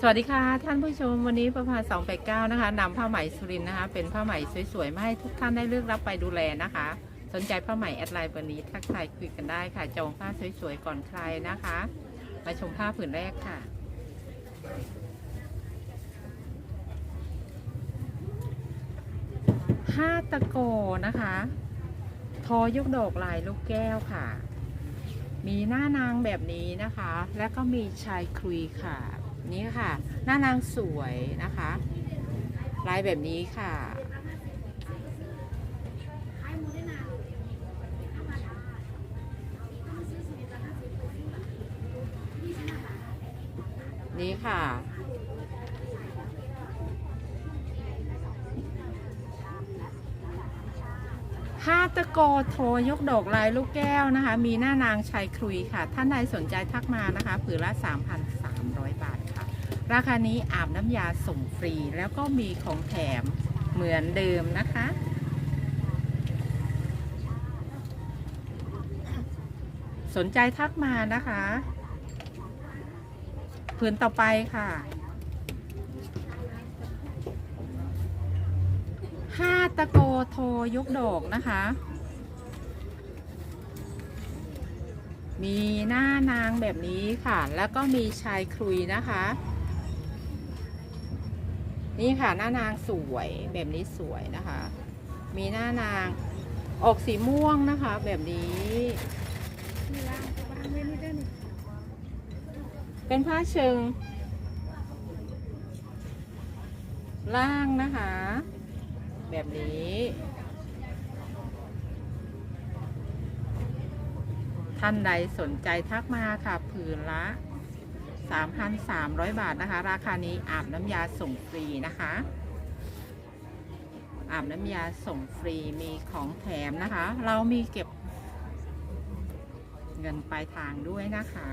สวัสดีค่ะ ท่านผู้ชมวันนี้ประภา289นะคะนำผ้าไหมสุรินนะคะ เป็นผ้าไหมสวยๆมาให้ทุกท่านได้เลือกรับไปดูแลนะคะ สนใจผ้าไหมแอดไลน์เบอร์นี้ทักทายคุยกันได้ค่ะ จองผ้าสวยๆก่อนใครนะคะ มาชมผ้าผืนแรกค่ะ ห้าตะโกนะคะ ทอยกดอกลายลูกแก้วค่ะ มีหน้านางแบบนี้นะคะ แล้วก็มีชายคุยค่ะ นี่ค่ะ หน้านางสวยนะคะ ลายแบบนี้ค่ะ นี่ค่ะห้าตะโกโทยกดอกลายลูกแก้วนะคะ มีหน้านางชายครุยค่ะ ท่านใดสนใจทักมานะคะ ผืนละ3,300บาทค่ะ ราคานี้อาบน้ำยาส่งฟรีแล้วก็มีของแถมเหมือนเดิมนะคะ สนใจทักมานะคะผืนต่อไปค่ะห้าตะโกโทยกดอกนะคะ มีหน้านางแบบนี้ค่ะ แล้วก็มีชายครุยนะคะ นี่ค่ะหน้านางสวยแบบนี้สวยนะคะ มีหน้านางออกสีม่วงนะคะ แบบนี้เป็นผ้าเชิง ล่างนะคะ แบบนี้ท่านใดสนใจทักมาค่ะ ผืนละ 3,300 บาทนะคะ ราคานี้อาบน้ำยาส่งฟรีนะคะ อาบน้ำยาส่งฟรีมีของแถมนะคะ เรามีเก็บเงินปลายทางด้วยนะคะ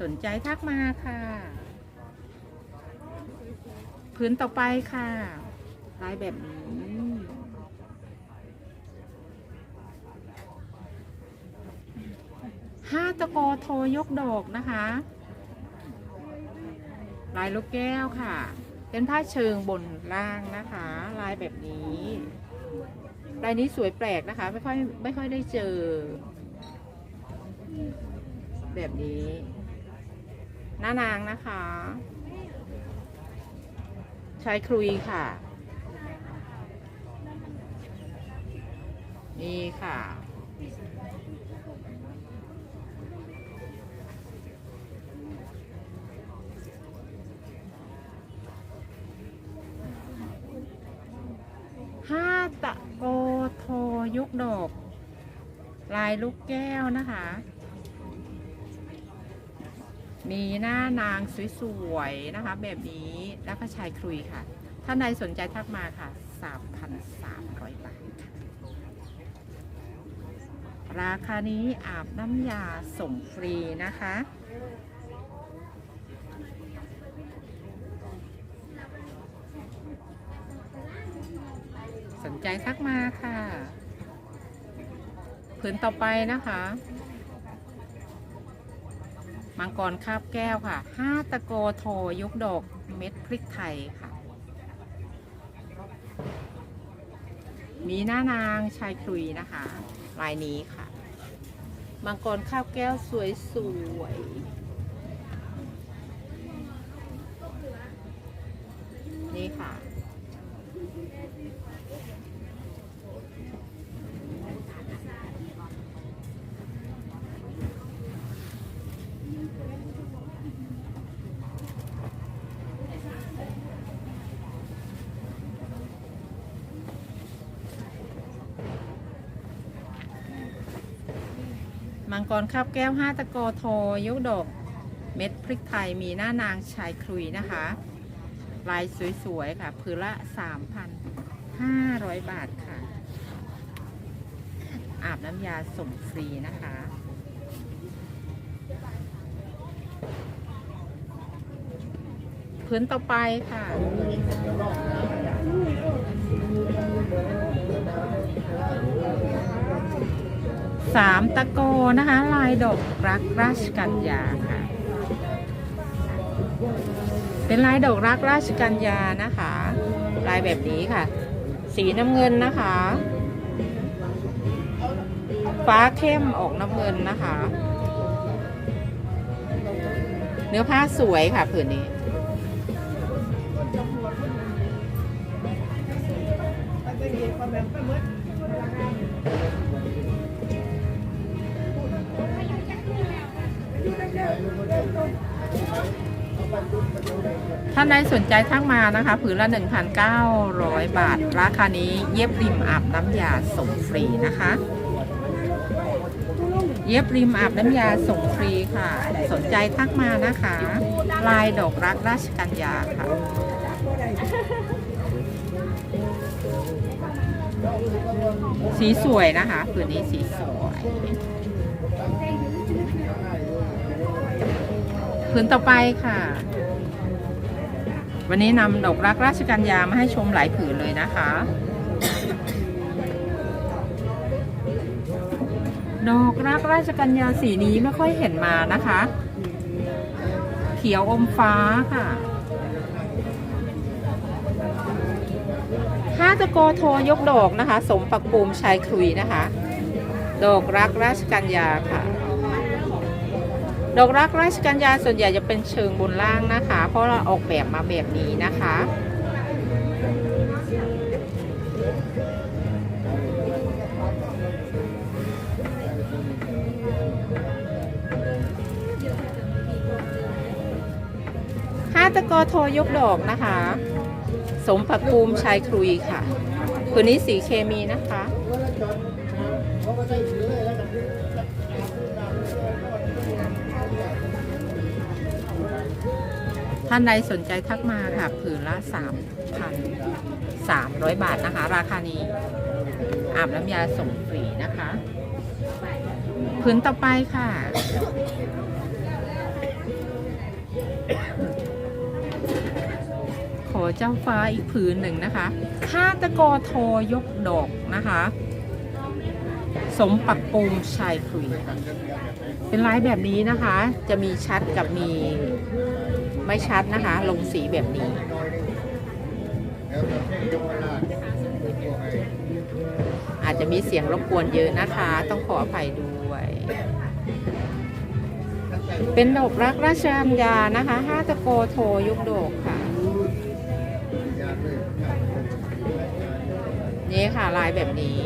สนใจทักมาค่ะ พื้นต่อไปค่ะลายแบบนี้ห้าตะโกโทยกดอกนะคะ ลายลูกแก้วค่ะ เป็นผ้าเชิงบนล่างนะคะ ลายแบบนี้ลายนี้สวยแปลกนะคะ ไม่ค่อยไม่ค่อยได้เจอ แบบนี้หน้านางนะคะชายครุยค่ะ นี่ค่ะ ห้าตะโกโทยุ กดอกลายลูกแก้วนะคะ มีหน้านางสวยๆนะคะ แบบนี้แล้วก็ชายครุยค่ะท่านใดสนใจทักมาค่ะ 3,300 บาทค่ะราคานี้อาบน้ำยาส่งฟรีนะคะสนใจทักมาค่ะ ผืนต่อไปนะคะ มังกรคาบแก้วค่ะห้าตะโกโทยกดอกเม็ดพริกไทยค่ะ มีหน้านางชายคลุยนะคะ ลายนี้ค่ะ มังกรคาบแก้วสวยสวยๆนี่ค่ะ มังกรคาบแก้ว5ตะโกโทยกดอกเม็ดพริกไทยมีหน้านางชายคลุยนะคะ ลายสวยๆค่ะผืนละ 3,500 บาทค่ะ อาบน้ำยาส่งฟรีนะคะพื้นต่อไปค่ะ สามตะโกนะคะ ลายดอกรักราชกัญญาค่ะ เป็นลายดอกรักราชกัญญานะคะ ลายแบบนี้ค่ะ สีน้ำเงินนะคะ ฟ้าเข้มออกน้ำเงินนะคะ เนื้อผ้าสวยค่ะผืนนี้ ท่านใดสนใจทักมานะคะ ผืนละ 1,900 บาท ราคานี้เย็บริมอาบน้ำยาส่งฟรีนะคะ เย็บริมอาบน้ำยาส่งฟรีค่ะ สนใจทักมานะคะ ลายดอกรักราชกัญญาค่ะสีสวยนะคะผืนนี้สีสวย ผืนต่อไปค่ะ วันนี้นำดอกรักราชกัญญามาให้ชมหลายผืนเลยนะคะ ดอกรักราชกัญญาสีนี้ไม่ค่อยเห็นมานะคะ เขียวอมฟ้าค่ะห้าตะโกโทยกดอกนะคะ สมปักปูมชายครุยนะคะ ดอกรักราชกัญญาค่ะ ดอกรักราชกัญญาส่วนใหญ่จะเป็นเชิงบนล่างนะคะ เพราะเราออกแบบมาแบบนี้นะคะ ห้าตะกอโทยกดอกนะคะ สมผักภูมิชายครุยค่ะ ตัวนี้สีเคมีนะคะ ท่านใดสนใจทักมาค่ะ ผืนละ3,300บาทนะคะ ราคานี้ อาบน้ำยาส่งฟรีนะคะ ผืนต่อไปค่ะ ขอเจ้าฟ้าอีกผืนหนึ่งนะคะข้าตะกอโทยกดอกนะคะ สมปักปูมชายคุย เป็นลายแบบนี้นะคะ จะมีชัดกับมี ไม่ชัดนะคะ ลงสีแบบนี้อาจจะมีเสียงรบกวนเยอะนะคะ ต้องขออภัยด้วย เป็นดอกรักราชกัญญานะคะห้าตะโกโทยุกดกค่ะ นี่ค่ะลายแบบนี้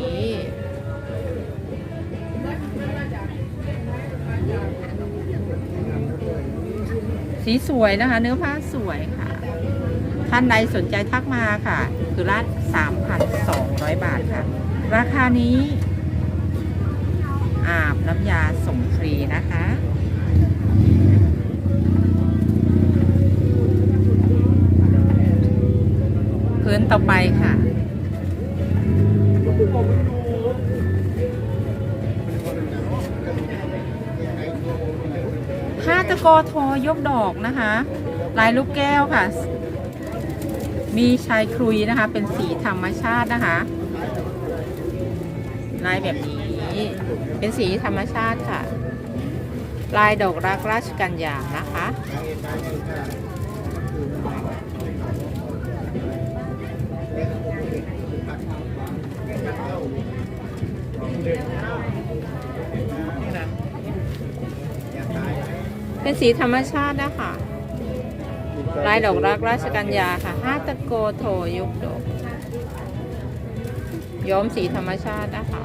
สีสวยนะคะ เนื้อผ้าสวยค่ะ ท่านใดสนใจทักมาค่ะ คือละ3,200 บาทค่ะ ราคานี้อาบน้ำยาส่งฟรีนะคะพื้นต่อไปค่ะ ห้าตะโกโทยกดอกนะคะ ลายลูกแก้วค่ะ มีชายครุยนะคะ เป็นสีธรรมชาตินะคะ ลายแบบนี้เป็นสีธรรมชาติค่ะ ลายดอกรักราชกัญญานะคะ เป็นสีธรรมชาตินะคะลายดอกรักราชกัญญาค่ะห้าตะโกโทยุกดอกย้อมสีธรรมชาตินะคะ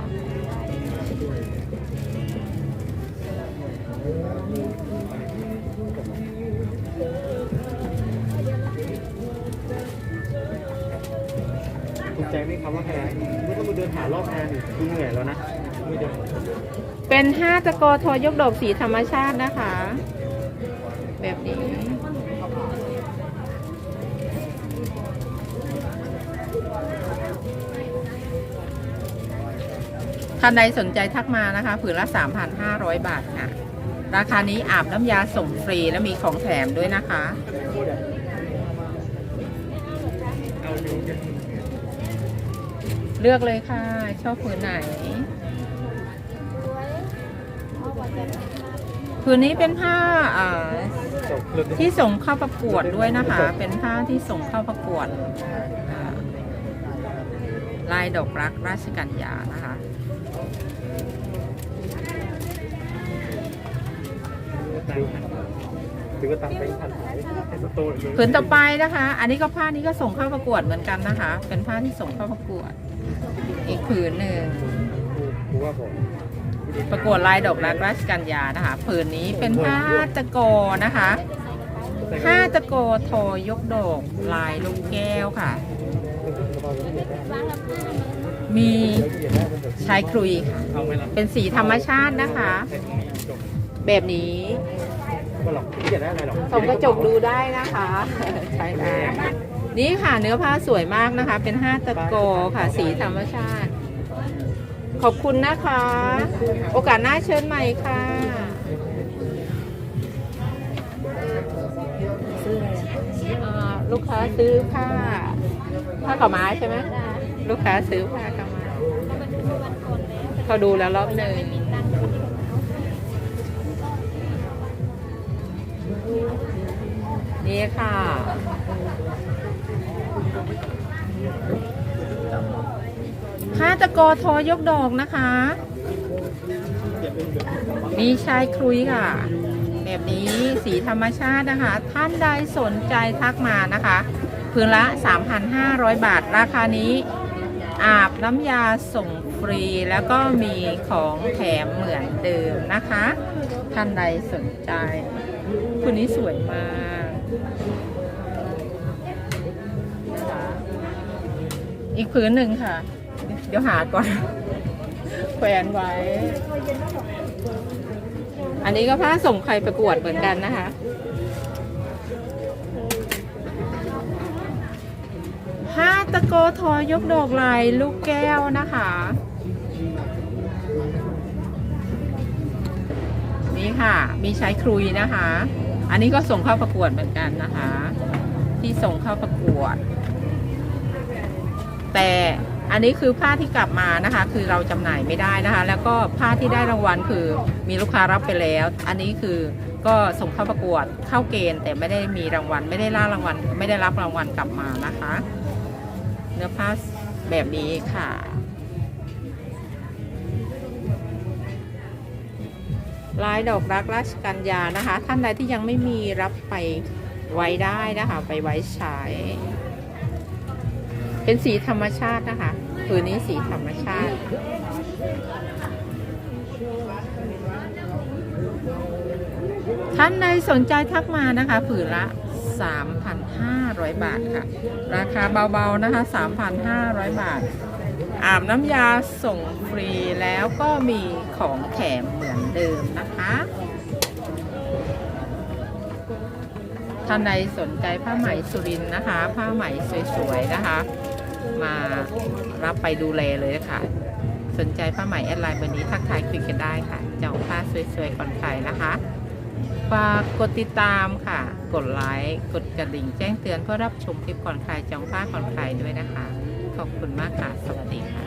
ถูกใจไหมครับว่าแพงไม่ต้องมาเดินหารอบแพงอีกคือเหนื่อยแล้วนะไม่เดินเป็นห้าตะโกโทยกดอกสีธรรมชาตินะคะ แบบนี้ท่านใดสนใจทักมานะคะ ผืนละ 3,500 บาทค่ะ ราคานี้อาบน้ำยาส่งฟรีและมีของแถมด้วยนะคะ เลือกเลยค่ะ ชอบผืนไหน ผืนนี้เป็นผ้าอ่า ที่ส่งเข้าประกวดด้วยนะคะ เป็นผ้าที่ส่งเข้าประกวดอ่าลายดอกรักราชกัญญานะคะถือว่าตังค์ไปพันหายให้สตูเลยผืนต่อไปนะคะ อันนี้ก็ผ้านี้ก็ส่งเข้าประกวดเหมือนกันนะคะ เป็นผ้าที่ส่งเข้าประกวด อีกผืนหนึ่งกูว่าผม ประกวดลายดอกรักราชกัญญานะคะผืนนี้เป็นผ้าตะโกนะคะผ้าตะโกโทยกดอกลายลูกแก้วค่ะ มีชายครุยค่ะ เป็นสีธรรมชาตินะคะ แบบนี้ส่องกระจกดูได้นะคะใช่ได้นี่ค่ะเนื้อผ้าสวยมากนะคะ เป็นห้าตะโกค่ะ สีธรรมชาติ ขอบคุณนะคะ โอกาสหน้าเชิญใหม่ค่ะอ่าลูกค้าซื้อผ้าผ้าขาวม้าใช่ไหมลูกค้าซื้อผ้าขาวม้าเขาดูแล้วรอบหนึ่งนี่ค่ะ ผ้าตะกโทยกดอกนะคะ มีชายครุยค่ะ แบบนี้สีธรรมชาตินะคะ ท่านใดสนใจทักมานะคะพื้นละ 3,500 บาท ราคานี้ อาบน้ำยาส่งฟรีแล้วก็มีของแถมเหมือนเดิมนะคะ ท่านใดสนใจ คุณนี้สวยมากอีกผืนหนึ่งค่ะ เดี๋ยวหาก่อน แขวนไว้ อันนี้ก็ผ้าส่งใครประกวดเหมือนกันนะคะ ผ้าตะโกทอยกดอกลายลูกแก้วนะคะ นี่ค่ะ มีใช้ครุยนะคะ อันนี้ก็ส่งเข้าประกวดเหมือนกันนะคะ ที่ส่งเข้าประกวด แต่ อันนี้คือผ้าที่กลับมานะคะ คือเราจำหน่ายไม่ได้นะคะ แล้วก็ผ้าที่ได้รางวัลคือมีลูกค้ารับไปแล้ว อันนี้คือก็ส่งเข้าประกวดเข้าเกณฑ์แต่ไม่ได้มีรางวัล ไม่ได้ล่ารางวัล ไม่ได้รับรางวัลกลับมานะคะ เนื้อผ้าแบบนี้ค่ะลายดอกรักราชกัญญานะคะ ท่านใดที่ยังไม่มีรับไปไว้ได้นะคะ ไปไว้ใช้ เป็นสีธรรมชาตินะคะผืนนี้สีธรรมชาติ ท่านใดสนใจทักมานะคะผืนละ 3,500 บาทค่ะ ราคาเบาๆนะคะ 3,500 บาท อาบน้ำยาส่งฟรีแล้วก็มีของแถมเหมือนเดิมนะคะท่านใดสนใจผ้าไหมสุรินนะคะ ผ้าไหมสวยๆนะคะ มารับไปดูแลเลยนะคะสนใจผ้าไหมแอดไลน์วันนี้ทักทายคุยกันได้ค่ะเจ้าผ้าสวยๆก่อนใครนะคะฝากกดติดตามค่ะ กดไลค์กดกระดิ่งแจ้งเตือนเพื่อรับชมคลิปก่อนใครจองผ้าก่อนใครด้วยนะคะ ขอบคุณมากค่ะ สวัสดีค่ะ